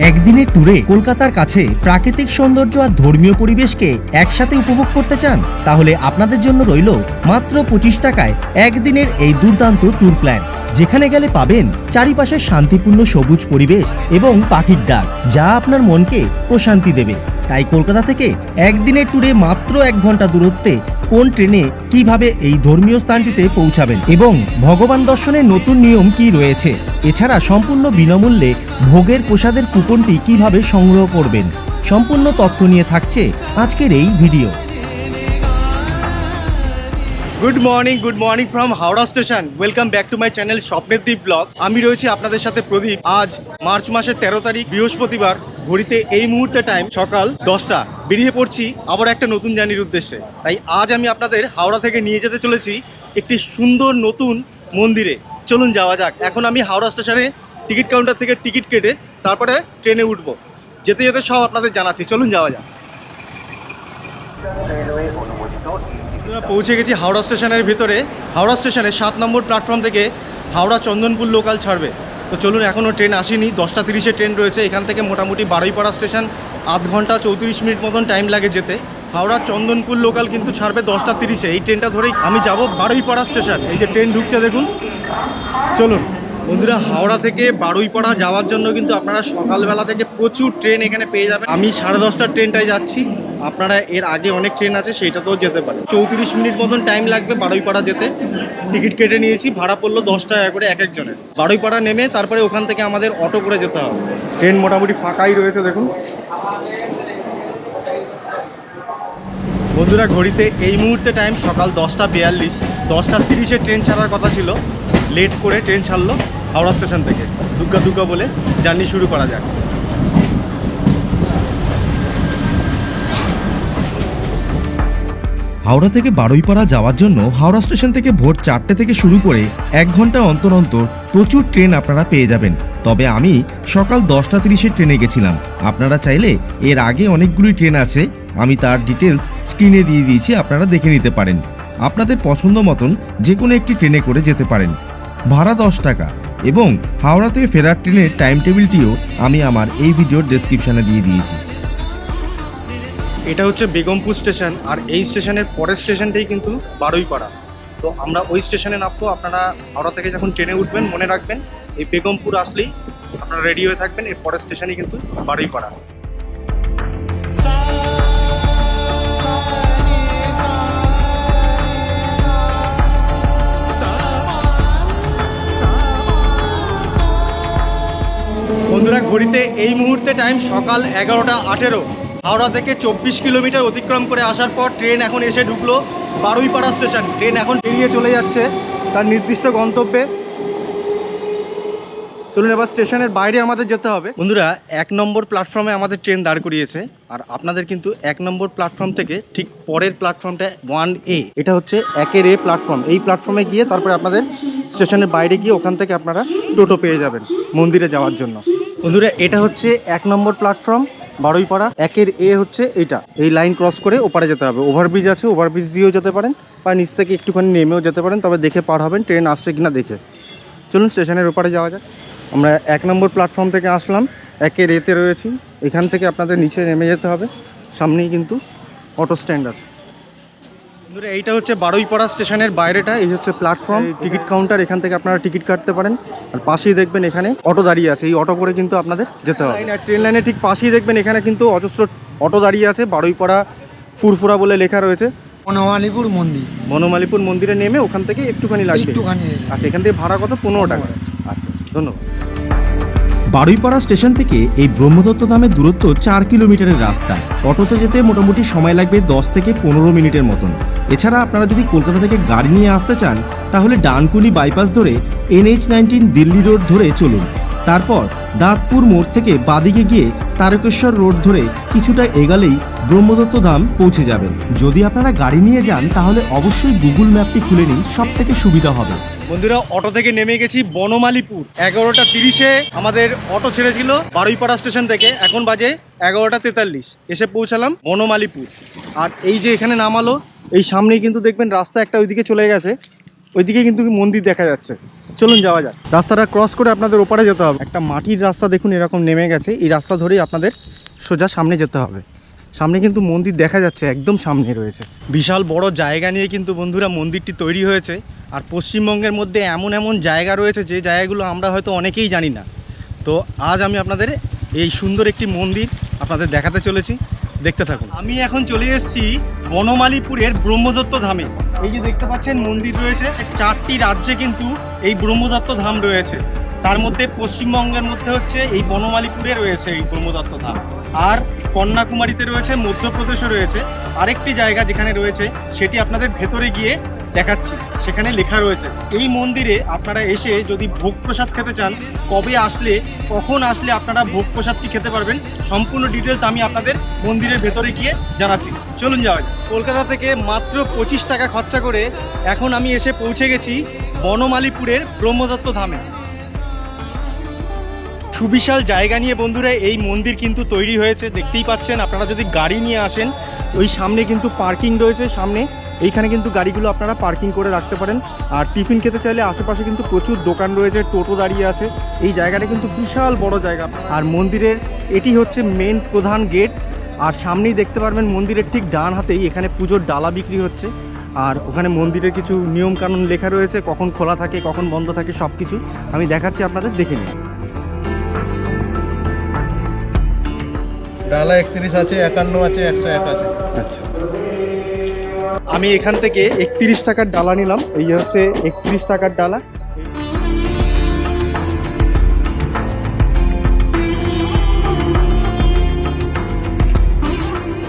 একদিনের ট্যুরে কলকাতার কাছে প্রাকৃতিক সৌন্দর্য আর ধর্মীয় পরিবেশকে একসাথে উপভোগ করতে চান, তাহলে আপনাদের জন্য রইল মাত্র পঁচিশ টাকায় একদিনের এই দুর্দান্ত ট্যুর প্ল্যান যেখানে গেলে পাবেন চারিপাশে শান্তিপূর্ণ সবুজ পরিবেশ এবং পাখির ডাক, যা আপনার মনকে প্রশান্তি দেবে। তাই কলকাতা থেকে একদিনের ট্যুরে মাত্র এক ঘণ্টা দূরত্বে কোন ট্রেনে কীভাবে এই ধর্মীয় স্থানটিতে পৌঁছাবেন? এবং ভগবান দর্শনের নতুন নিয়ম কি রয়েছে? এছাড়া সম্পূর্ণ বিনামূল্যে ভোগের প্রসাদের কুপনটি কীভাবে সংগ্রহ করবেন? সম্পূর্ণ তথ্য নিয়ে থাকছে আজকের এই video. Good morning good morning from Howrah station. Welcome back to my channel স্বপ্নের দ্বীপ ব্লগ আমি রয়েছি আপনাদের সাথে প্রদীপ। আজ মার্চ মাসের তেরো তারিখ, বৃহস্পতিবার। ঘড়িতে এই মুহূর্তে টাইম সকাল দশটা। বেরিয়ে পড়ছি আবার একটা নতুন জার্নির উদ্দেশ্যে। তাই আজ আমি আপনাদের হাওড়া থেকে নিয়ে যেতে চলেছি একটি সুন্দর নতুন মন্দিরে। চলুন যাওয়া যাক। এখন আমি হাওড়া স্টেশনে টিকিট কাউন্টার থেকে টিকিট কেটে তারপরে ট্রেনে উঠবো। যেতে যেতে সব আপনাদের জানাচ্ছি। চলুন যাওয়া যাক। আমরা পৌঁছে গেছি হাওড়া স্টেশনের ভিতরে। হাওড়া স্টেশনে সাত নম্বর প্ল্যাটফর্ম থেকে হাওড়া চন্দনপুর লোকাল ছাড়বে। তো চলুন এখনও ট্রেন আসেনি। দশটা তিরিশে ট্রেন রয়েছে। এখান থেকে মোটামুটি বারুইপাড়া স্টেশন আধ ঘণ্টা চৌত্রিশ মিনিট মতন টাইম লাগে যেতে। হাওড়া চন্দনপুর লোকাল কিন্তু ছাড়বে দশটা তিরিশে। এই ট্রেনটা ধরেই আমি যাব বারুইপাড়া স্টেশন এই যে ট্রেন ঢুকছে, দেখুন। চলুন, বন্ধুরা, হাওড়া থেকে বারুইপাড়া যাওয়ার জন্য কিন্তু আপনারা সকালবেলা থেকে প্রচুর ট্রেন এখানে পেয়ে যাবেন। আমি সাড়ে দশটার ট্রেনটায় যাচ্ছি। আপনারা এর আগে অনেক ট্রেন আছে, সেইটাতেও যেতে পারেন চৌত্রিশ মিনিট মতন টাইম লাগবে বারুইপাড়া যেতে। টিকিট কেটে নিয়েছি, ভাড়া পড়ল দশ টাকা করে এক একজনের। বারুইপাড়া নেমে তারপরে ওখান থেকে আমাদের অটো করে যেতে হবে। ট্রেন মোটামুটি ফাঁকাই রয়েছে, দেখুন। বন্ধুরা, ঘড়িতে এই মুহূর্তে টাইম সকাল দশটা বিয়াল্লিশ। দশটা তিরিশে ট্রেন ছাড়ার কথা ছিল। লেট করে ট্রেন ছাড়লো হাওড়া স্টেশন থেকে। দুগ্গা দুগ্গা বলে জার্নি শুরু করা যাক। হাওড়া থেকে বারুইপাড়া যাওয়ার জন্য হাওড়া স্টেশন থেকে ভোর চারটে থেকে শুরু করে এক ঘণ্টা অন্তর অন্তর প্রচুর ট্রেন আপনারা পেয়ে যাবেন। তবে আমি সকাল দশটা তিরিশের ট্রেনে গেছিলাম। আপনারা চাইলে এর আগে অনেকগুলি ট্রেন আছে, আমি তার ডিটেলস স্ক্রিনে দিয়ে দিয়েছি, আপনারা দেখে নিতে পারেন। আপনাদের পছন্দ মতন যে কোনো একটি ট্রেনে করে যেতে পারেন। ভাড়া দশ টাকা এবং হাওড়া থেকে ফেরার ট্রেনের টাইম টেবিলটিও আমি আমার এই ভিডিওর ডেসক্রিপশানে দিয়ে দিয়েছি। এটা হচ্ছে বেগমপুর স্টেশন, আর এই স্টেশনের পরের স্টেশনটাই কিন্তু বারুইপাড়া। তো আমরা ওই স্টেশনে নামবো, আপনারা হাওড়া থেকে যখন ট্রেনে উঠবেন, মনে রাখবেন, এই বেগমপুর আসলেই আপনারা রেডি হয়ে থাকবেন, এর পরের স্টেশনই কিন্তু বারুইপাড়া। বন্ধুরা, ঘড়িতে এই মুহূর্তে টাইম সকাল এগারোটা আঠেরো। হাওড়া থেকে চব্বিশ কিলোমিটার অতিক্রম করে আসার পর ট্রেন এখন এসে ঢুকলো বারুইপাড়া স্টেশন। ট্রেন এখন বেরিয়ে চলে যাচ্ছে তার নির্দিষ্ট গন্তব্যে। চলুন এবার স্টেশনের বাইরে আমাদের যেতে হবে। বন্ধুরা, এক নম্বর প্ল্যাটফর্মে আমাদের ট্রেন দাঁড় করিয়েছে। আর আপনাদের কিন্তু এক নম্বর প্ল্যাটফর্ম থেকে ঠিক পরের প্ল্যাটফর্মটা ওয়ান এ এটা হচ্ছে একের এ প্ল্যাটফর্ম এই প্ল্যাটফর্মে গিয়ে তারপরে আপনাদের স্টেশনের বাইরে গিয়ে ওখান থেকে আপনারা টোটো পেয়ে যাবেন মন্দিরে যাওয়ার জন্য। বন্ধুরা, এটা হচ্ছে এক নম্বর প্ল্যাটফর্ম বারুইপাড়া, একের এ হচ্ছে এটা। এই লাইন ক্রস করে ওপারে যেতে হবে। ওভারব্রিজ আছে ওভারব্রিজ দিয়েও যেতে পারেন বা নিচ থেকে একটুখানি নেমেও যেতে পারেন, তবে দেখে পার হবেন ট্রেন আসছে কিনা দেখে। চলুন স্টেশনের ওপারে যাওয়া যাক। আমরা এক নম্বর প্ল্যাটফর্ম থেকে আসলাম, একের এতে রয়েছি। এখান থেকে আপনাদের নিচে নেমে যেতে হবে। সামনেই কিন্তু অটো স্ট্যান্ড আছে। বন্ধুরা এইটা হচ্ছে বারুইপাড়া স্টেশনের বাইরেটা এই হচ্ছে প্ল্যাটফর্ম টিকিট কাউন্টার এখান থেকে আপনারা টিকিট কাটতে পারেন। আর পাশেই দেখবেন এখানে অটো দাঁড়িয়ে আছে এই অটো করে কিন্তু আপনাদের যেতে হবে। ট্রেন লাইনে ঠিক পাশেই দেখবেন এখানে কিন্তু অজস্র অটো দাঁড়িয়ে আছে বারুইপাড়া ফুরফুরা বলে লেখা রয়েছে। বনমালীপুর মন্দির। বনমালীপুর মন্দিরে নেমে ওখান থেকে একটুখানি লাগবে। আচ্ছা এখান থেকে ভাড়া কত? পনেরো টাকা। আচ্ছা ধন্যবাদ। বারুইপাড়া স্টেশন থেকে এই ব্রহ্মদত্ত ধামের দূরত্ব চার কিলোমিটারের রাস্তা। অটোতে যেতে মোটামুটি সময় লাগবে দশ থেকে পনেরো মিনিটের মতন। এছাড়া আপনারা যদি কলকাতা থেকে গাড়ি নিয়ে আসতে চান, তাহলে ডানকুনি বাইপাস ধরে এনএইচ নাইনটিন দিল্লি রোড ধরে চলুন। তারপর দাঁতপুর মোড় থেকে বাদিকে গিয়ে তারকেশ্বর রোড ধরে কিছুটা এগালেই ব্রহ্মদত্ত ধাম পৌঁছে যাবেন। যদি আপনারা গাড়ি নিয়ে যান, তাহলে অবশ্যই গুগল ম্যাপটি খুলে নিন সব থেকে সুবিধা হবে। বন্ধুরা, অটো থেকে নেমে গেছি বনমালীপুর। এগারোটা তিরিশে আমাদের অটো ছেড়েছিল বারুইপাড়া স্টেশন থেকে। এখন বাজে এগারোটা তেতাল্লিশ। এসে পৌঁছালাম বনমালীপুর। আর এই যে এখানে নামালো, এই সামনেই কিন্তু দেখবেন রাস্তা একটা ওইদিকে চলে গেছে। ওইদিকে কিন্তু মন্দির দেখা যাচ্ছে। চলুন যাওয়া যাক। রাস্তাটা ক্রস করে আপনাদের ওপারে যেতে হবে। একটা মাটির রাস্তা দেখুন এরকম নেমে গেছে। এই রাস্তা ধরেই আপনাদের সোজা সামনে যেতে হবে। সামনে কিন্তু মন্দির দেখা যাচ্ছে, একদম সামনে রয়েছে। বিশাল বড় জায়গা নিয়ে কিন্তু বন্ধুরা মন্দিরটি তৈরি হয়েছে। আর পশ্চিমবঙ্গের মধ্যে এমন এমন জায়গা রয়েছে, যে জায়গাগুলো আমরা হয়তো অনেকেই জানি না। তো আজ আমি আপনাদের এই সুন্দর একটি মন্দির আপনাদের দেখাতে চলেছি। দেখতে থাকুন। আমি এখন চলে এসেছি বনমালীপুরের ব্রহ্মদত্ত ধামে। এই যে দেখতে পাচ্ছেন, মন্দির রয়েছে। চারটি রাজ্যে কিন্তু এই ব্রহ্মদত্ত ধাম রয়েছে। তার মধ্যে পশ্চিমবঙ্গের মধ্যে হচ্ছে এই বনমালীপুরে রয়েছে এই ব্রহ্মদত্ত ধাম। আর কন্যাকুমারীতে রয়েছে মধ্যপ্রদেশে রয়েছে। আরেকটি জায়গা যেখানে রয়েছে, সেটি আপনাদের ভেতরে গিয়ে দেখাচ্ছি। সেখানে লেখা রয়েছে, এই মন্দিরে আপনারা এসে যদি ভোগ প্রসাদ খেতে চান, কবে আসলে, কখন আসলে আপনারা ভোগ প্রসাদটি খেতে পারবেন, সম্পূর্ণ ডিটেলস আমি আপনাদের মন্দিরের ভেতরে গিয়ে জানাচ্ছি। চলুন যাওয়া যাক। কলকাতা থেকে মাত্র পঁচিশ টাকা খরচা করে এখন আমি এসে পৌঁছে গেছি বনমালীপুরের ব্রহ্মদত্ত ধামে। সুবিশাল জায়গা নিয়ে বন্ধুরা এই মন্দির কিন্তু তৈরি হয়েছে, দেখতেই পাচ্ছেন। আপনারা যদি গাড়ি নিয়ে আসেন, ওই সামনে কিন্তু পার্কিং রয়েছে, সামনে। এইখানে কিন্তু গাড়িগুলো আপনারা পার্কিং করে রাখতে পারেন। আর টিফিন খেতে চাইলে আশেপাশে কিন্তু প্রচুর দোকান রয়েছে, টোটো দাঁড়িয়ে আছে। এই জায়গাটা কিন্তু বিশাল বড় জায়গা। আর মন্দিরের, এটি হচ্ছে মেন প্রধান গেট আর সামনেই দেখতে পারবেন মন্দিরের ঠিক ডান হাতেই এখানে পুজোর ডালা বিক্রি হচ্ছে। আর ওখানে মন্দিরের কিছু নিয়ম কানুন লেখা রয়েছে, কখন খোলা থাকে, কখন বন্ধ থাকে সব কিছু আমি দেখাচ্ছি, আপনাদের দেখে নিন। ডালা একত্রিশ আছে একান্ন আছে একশো এক আছে। আচ্ছা। আমি এখান থেকে একত্রিশ টাকার ডালা নিলাম। এই যে হচ্ছে একত্রিশ টাকার ডালা।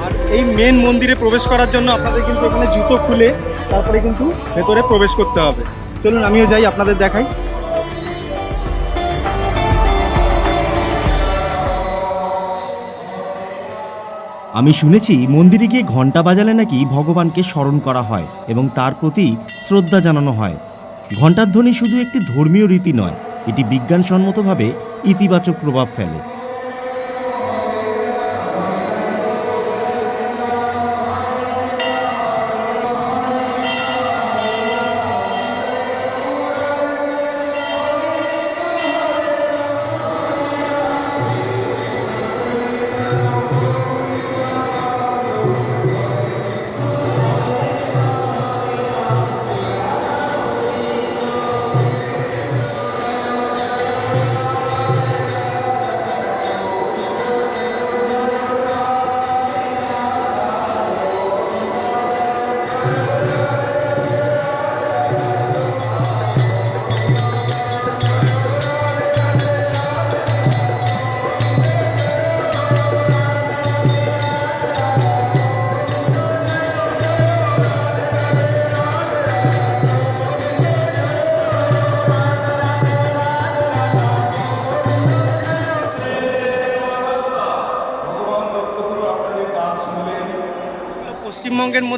আর এই মেন মন্দিরে প্রবেশ করার জন্য আপনাদের কিন্তু এখানে জুতো খুলে তারপরে কিন্তু ভেতরে প্রবেশ করতে হবে। চলুন আমিও যাই আপনাদের দেখাই। আমি শুনেছি মন্দিরে গিয়ে ঘণ্টা বাজালে নাকি ভগবানকে স্মরণ করা হয় এবং তার প্রতি শ্রদ্ধা জানানো হয়। ঘণ্টার ধ্বনি শুধু একটি ধর্মীয় রীতি নয়, এটি বিজ্ঞানসম্মতভাবে ইতিবাচক প্রভাব ফেলে।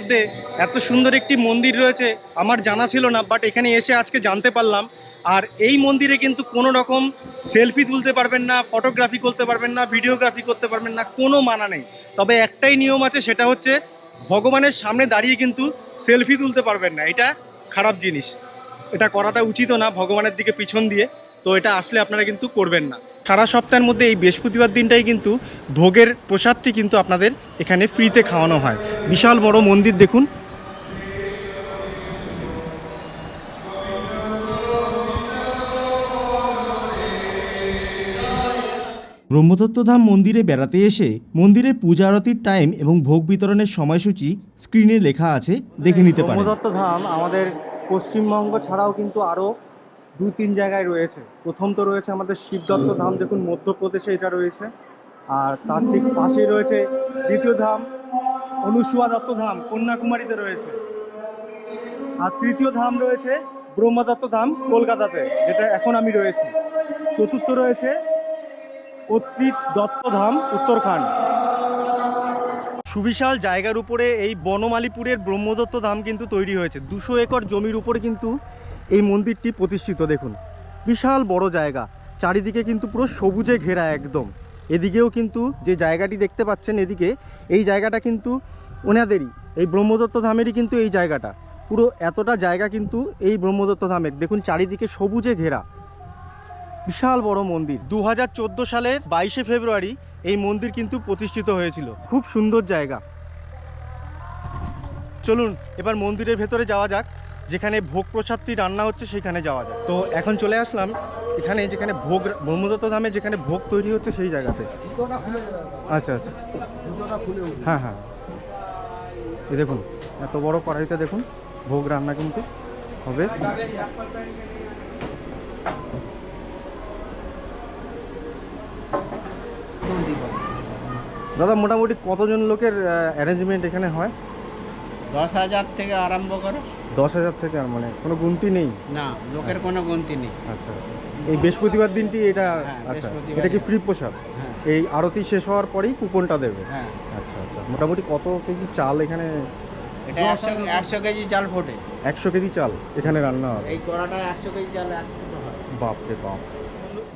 মধ্যে এত সুন্দর একটি মন্দির রয়েছে, আমার জানা ছিল না বাট এখানে এসে আজকে জানতে পারলাম। আর এই মন্দিরে কিন্তু কোনো রকম সেলফি তুলতে পারবেন না ফটোগ্রাফি করতে পারবেন না ভিডিওগ্রাফি করতে পারবেন না, কোনো মানা নেই। তবে একটাই নিয়ম আছে, সেটা হচ্ছে ভগবানের সামনে দাঁড়িয়ে কিন্তু সেলফি তুলতে পারবেন না, এটা খারাপ জিনিস। এটা করাটা উচিত না, ভগবানের দিকে পিছন দিয়ে, তো এটা আসলে আপনারা কিন্তু করবেন না। সারা সপ্তাহের মধ্যে এই বৃহস্পতিবার দিনটাই কিন্তু ভোগের প্রসাদটি কিন্তু আপনাদের এখানে ফ্রিতে খাওয়ানো হয়। বিশাল বড় মন্দির দেখুন। ব্রহ্মদত্তধাম মন্দিরে বেড়াতে এসে মন্দিরে পূজা আরতির টাইম এবং ভোগ বিতরণের সময়সূচি স্ক্রিনে লেখা আছে, দেখে নিতে পারেন। ব্রহ্মদত্ত ধাম আমাদের পশ্চিমবঙ্গ ছাড়াও কিন্তু আরও দু তিন জায়গায় রয়েছে। প্রথম তো রয়েছে আমাদের শিবদত্ত ধাম, দেখুন মধ্যপ্রদেশে এটা রয়েছে। আর তার ঠিক পাশেই রয়েছে দ্বিতীয় ধাম, অনুসুয়া দত্ত ধাম, কন্যাকুমারীতে রয়েছে। আর তৃতীয় ধাম রয়েছে ব্রহ্মদত্ত ধাম, কলকাতাতে, যেটা এখন আমি রয়েছি। চতুর্থ রয়েছে অত্রিত দত্ত ধাম, উত্তরখান্ড। সুবিশাল জায়গার উপরে এই বনমালীপুরের ব্রহ্মদত্ত ধাম কিন্তু তৈরি হয়েছে। দুশো একর জমির উপরে কিন্তু এই মন্দিরটি প্রতিষ্ঠিত, দেখুন। বিশাল বড় জায়গা। চারিদিকে কিন্তু পুরো সবুজে ঘেরা একদম। এদিকেও কিন্তু যে জায়গাটি দেখতে পাচ্ছেন এদিকে, এই জায়গাটা কিন্তু ওনাদেরই। এই ব্রহ্মদত্ত ধামেরই কিন্তু এই জায়গাটা। পুরো এতটা জায়গা কিন্তু এই ব্রহ্মদত্ত ধামের। দেখুন, চারিদিকে সবুজে ঘেরা। বিশাল বড় মন্দির। দু হাজার চোদ্দ সালের বাইশে ফেব্রুয়ারি এই মন্দির কিন্তু প্রতিষ্ঠিত হয়েছিল। খুব সুন্দর জায়গা। চলুন, এবার মন্দিরের ভেতরে যাওয়া যাক। যেখানে ভোগ প্রসাদটি রান্না হচ্ছে সেখানে যাওয়া যায়। তো এখন চলে আসলাম এখানে যেখানে ভোগ ব্রহ্মদত্ত ধামে যেখানে ভোগ তৈরি হচ্ছে সেই জায়গাতে। আচ্ছা আচ্ছা। হ্যাঁ হ্যাঁ। এই দেখুন এত বড় কড়াইতে দেখুন ভোগ রান্না কিন্তু হবে। দাদা মোটামুটি কতজন লোকের অ্যারেঞ্জমেন্ট এখানে হয়? দশ হাজার থেকে আরম্ভ করে দশ হাজার থেকে আর মানে কোনো গুনতি নেই? না লোকের কোনো গন্তি নেই। আচ্ছা আচ্ছা। এই বৃহস্পতিবার দিনটি এটা হ্যাঁ, আচ্ছা এটা কি। ফ্রি প্রসাদ? হ্যাঁ। এই আরতি শেষ হওয়ার পরেই কুপনটা দেবে? হ্যাঁ। আচ্ছা আচ্ছা। মোটামুটি কত কেজি চাল এখানে? এটা একশো একশো কেজি চাল ফোটে। একশো কেজি চাল এখানে রান্না হবে? এই কড়াটা একশো কেজি চাল বাপরে বাপ।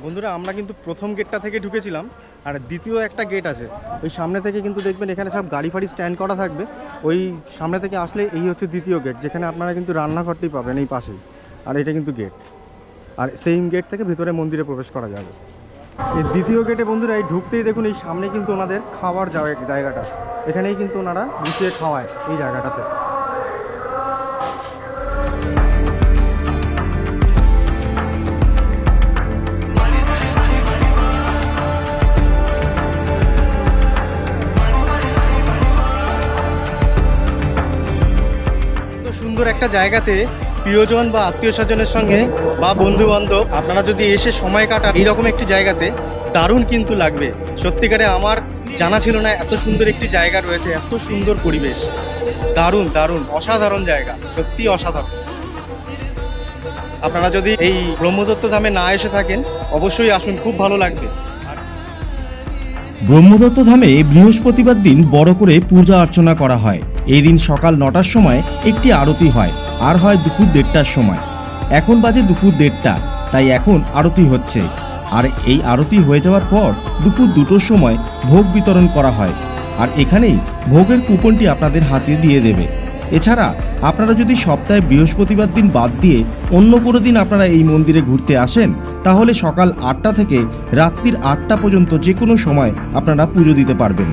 বন্ধুরা আমরা কিন্তু প্রথম গেটটা থেকে ঢুকেছিলাম। আর দ্বিতীয় একটা গেট আছে। ওই সামনে থেকে কিন্তু দেখবেন এখানে সব গাড়ি ফাড়ি স্ট্যান্ড করা থাকবে। ওই সামনে থেকে আসলে এই হচ্ছে দ্বিতীয় গেট যেখানে আপনারা কিন্তু রান্নাঘরটি পাবেন এই পাশেই। আর এটা কিন্তু গেট আর সেইম গেট থেকে ভিতরে মন্দিরে প্রবেশ করা যাবে। এই দ্বিতীয় গেটে বন্ধুরা, এই ঢুকতেই দেখুন এই সামনে কিন্তু ওনাদের খাওয়ার জায়গা- জায়গাটা। এখানেই কিন্তু ওনারা গুছিয়ে খাওয়ায় এই জায়গাটাতে। সুন্দর একটা জায়গাতে প্রিয়জন বা আত্মীয় স্বজনের সঙ্গে বা বন্ধু বান্ধব আপনারা যদি এসে সময় কাটান এইরকম একটি জায়গাতে, দারুণ কিন্তু লাগবে। সত্যিকারে আমার জানা ছিল না এত সুন্দর একটি জায়গা রয়েছে, এত সুন্দর পরিবেশ। দারুণ দারুণ, অসাধারণ জায়গা সত্যি অসাধারণ। আপনারা যদি এই ব্রহ্মদত্ত ধামে না এসে থাকেন, অবশ্যই আসুন, খুব ভালো লাগবে। ব্রহ্মদত্ত ধামে বৃহস্পতিবার দিন বড় করে পূজা অর্চনা করা হয়। এই দিন সকাল নটার সময় একটি আরতি হয়, আর হয় দুপুর দেড়টার সময়। এখন বাজে দুপুর দেড়টা, তাই এখন আরতি হচ্ছে। আর এই আরতি হয়ে যাওয়ার পর দুপুর দুটোর সময় ভোগ বিতরণ করা হয়। আর এখানেই ভোগের কুপনটি আপনাদের হাতে দিয়ে দেবে। এছাড়া আপনারা যদি সপ্তাহে বৃহস্পতিবার দিন বাদ দিয়ে অন্য কোনো দিন আপনারা এই মন্দিরে ঘুরতে আসেন, তাহলে সকাল আটটা থেকে রাত্রির আটটা পর্যন্ত যে কোনো সময় আপনারা পুজো দিতে পারবেন।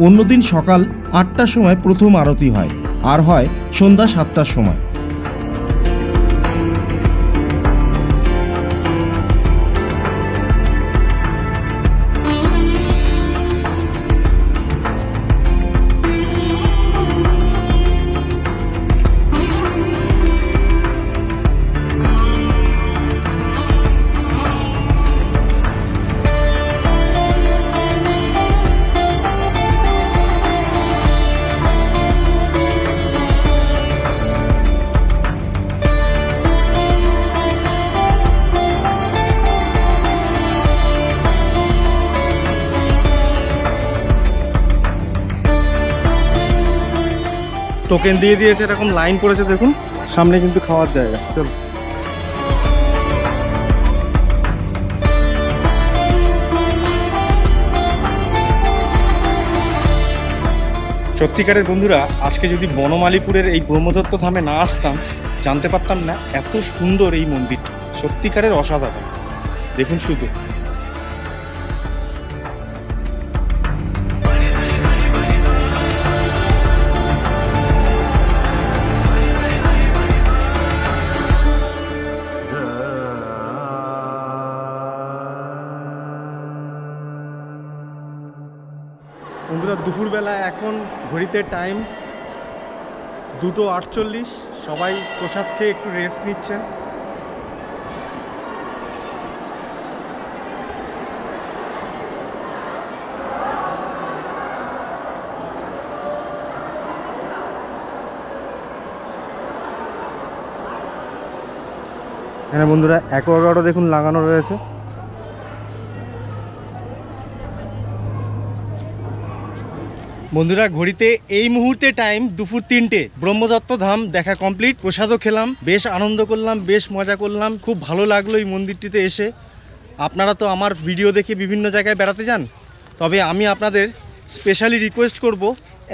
অন্যদিন সকাল আটটার সময় প্রথম আরতি হয় আর হয় সন্ধ্যা সাতটার সময়। টোকেন দিয়ে দিয়েছে এরকম লাইন পড়েছে দেখুন। সামনে কিন্তু খাওয়ার জায়গা। চলো। সত্যিকারের বন্ধুরা, আজকে যদি বনমালীপুরের এই ব্রহ্মদত্ত ধামে না আসতাম, জানতে পারতাম না এত সুন্দর এই মন্দিরটা। সত্যিকারের অসাধারণ। দেখুন শুধু। ঘড়িতে টাইম দুটো আটচল্লিশ। সবাই প্রসাদ খেয়ে একটু রেস্ট নিচ্ছেন। এখানে বন্ধুরা অ্যাকোয়াগার্ডও দেখুন লাগানো রয়েছে। বন্ধুরা, ঘড়িতে এই মুহূর্তে টাইম দুপুর তিনটে। ব্রহ্মদত্ত ধাম, দেখা কমপ্লিট প্রসাদও খেলাম, বেশ আনন্দ করলাম, বেশ মজা করলাম। খুব ভালো লাগল এই মন্দিরটিতে এসে। আপনারা তো আমার ভিডিও দেখে বিভিন্ন জায়গায় বেড়াতে যান। তবে আমি আপনাদের স্পেশালি রিকোয়েস্ট করব,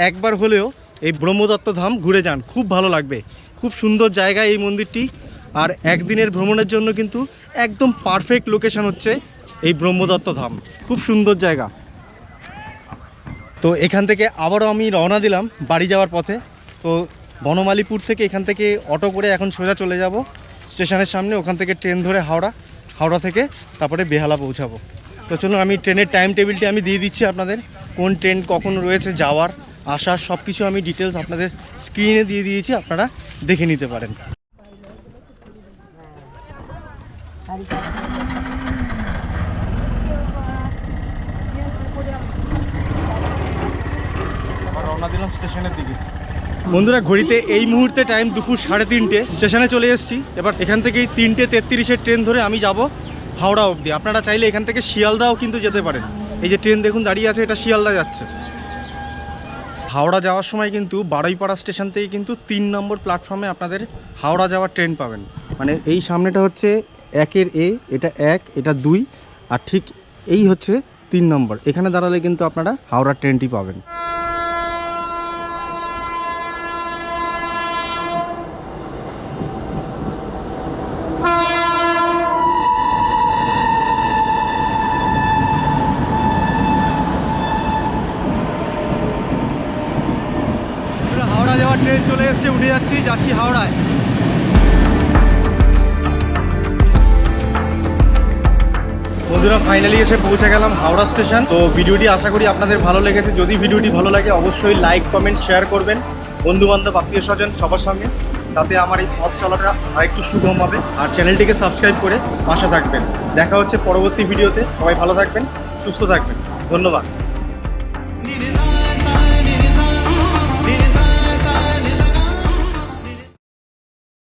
একবার হলেও এই ব্রহ্মদত্ত ধাম ঘুরে যান। খুব ভালো লাগবে। খুব সুন্দর জায়গা এই মন্দিরটি। আর একদিনের ভ্রমণের জন্য কিন্তু একদম পারফেক্ট লোকেশন হচ্ছে এই ব্রহ্মদত্ত ধাম। খুব সুন্দর জায়গা। তো এখান থেকে আবারও আমি রওনা দিলাম বাড়ি যাওয়ার পথে। তো বনমালীপুর থেকে এখান থেকে অটো করে এখন সোজা চলে যাব। স্টেশনের সামনে ওখান থেকে ট্রেন ধরে হাওড়া হাওড়া থেকে তারপরে বেহালা পৌঁছাবো। তো চলুন আমি ট্রেনের টাইম টেবিলটি আমি দিয়ে দিচ্ছি আপনাদের, কোন ট্রেন কখন রয়েছে, যাওয়ার, আসার সব কিছু আমি ডিটেলস আপনাদের স্ক্রিনে দিয়ে দিয়েছি, আপনারা দেখে নিতে পারেন। রওনা স্টেশনের দিকে। বন্ধুরা, ঘড়িতে এই মুহূর্তে টাইম দুপুর সাড়ে তিনটে। স্টেশনে চলে এসেছি। এবার এখান থেকেই তিনটে তেত্রিশের ট্রেন ধরে আমি যাব হাওড়া অবধি। আপনারা চাইলে এখান থেকে শিয়ালদাও কিন্তু যেতে পারেন। এই যে ট্রেন দেখুন দাঁড়িয়ে আছে, এটা শিয়ালদা যাচ্ছে। হাওড়া যাওয়ার সময় কিন্তু বারুইপাড়া স্টেশন থেকে কিন্তু তিন নম্বর প্ল্যাটফর্মে আপনাদের হাওড়া যাওয়ার ট্রেন পাবেন। মানে এই সামনেটা হচ্ছে একের এ, এটা এক, এটা দুই, আর ঠিক এই হচ্ছে তিন নম্বর। এখানে দাঁড়ালে কিন্তু আপনারা হাওড়া ট্রেনটি পাবেন হাওড়া যাওয়ার ট্রেন চলে এসছে উঠে যাচ্ছি হাওড়ায়। বন্ধুরা ফাইনালি এসে পৌঁছে গেলাম হাওড়া স্টেশন তো ভিডিওটি আশা করি আপনাদের ভালো লেগেছে। যদি ভিডিওটি ভালো লাগে, অবশ্যই লাইক কমেন্ট শেয়ার করবেন। বন্ধু বান্ধব আত্মীয় স্বজন, সবার সঙ্গে তাতে আমার এই পথ চলাটা আরেকটু সুগম হবে। আর চ্যানেলটিকে সাবস্ক্রাইব করে পাশে থাকবেন। দেখা হচ্ছে পরবর্তী ভিডিওতে। সবাই ভালো থাকবেন, সুস্থ থাকবেন। ধন্যবাদ।